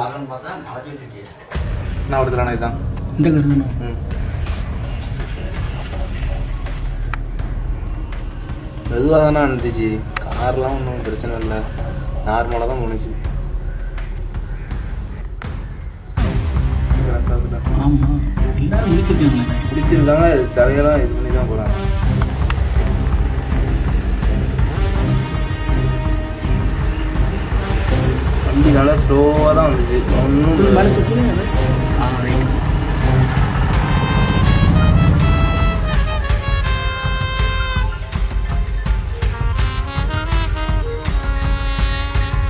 மகன் பார்த்தா மறைச்சு வச்சுருக்கேன் நான் ஒருத்தரான இதுதான் இந்த கருதுண்ணா ம். மெதுவாக தானே இருந்துச்சு கார்லாம் ஒன்றும் பிரச்சனை இல்லை. நார்மலாக தான் போணுச்சு. ஆமாம் எல்லாரும் முடிச்சிருக்காங்க பிடிச்சிருக்காங்க தலையெல்லாம் இது பண்ணி தான் போகிறாங்க வண்டி நல்லா ஸ்லோவாக தான் வந்துச்சு. ஒன்றும்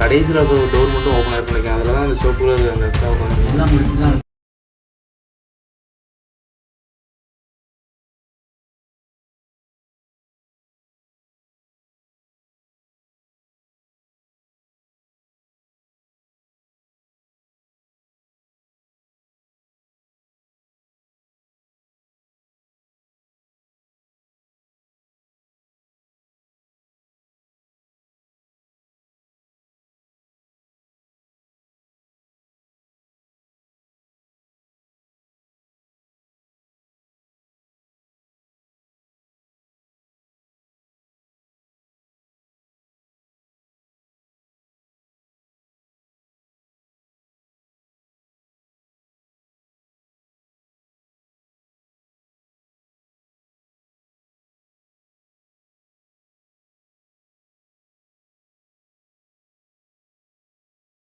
கடைசியில் டோர் மட்டும் ஓப்பன் ஆகிருக்கு அதில் தான் அந்த சோப்பு அந்த எல்லாம் முடிச்சு தான்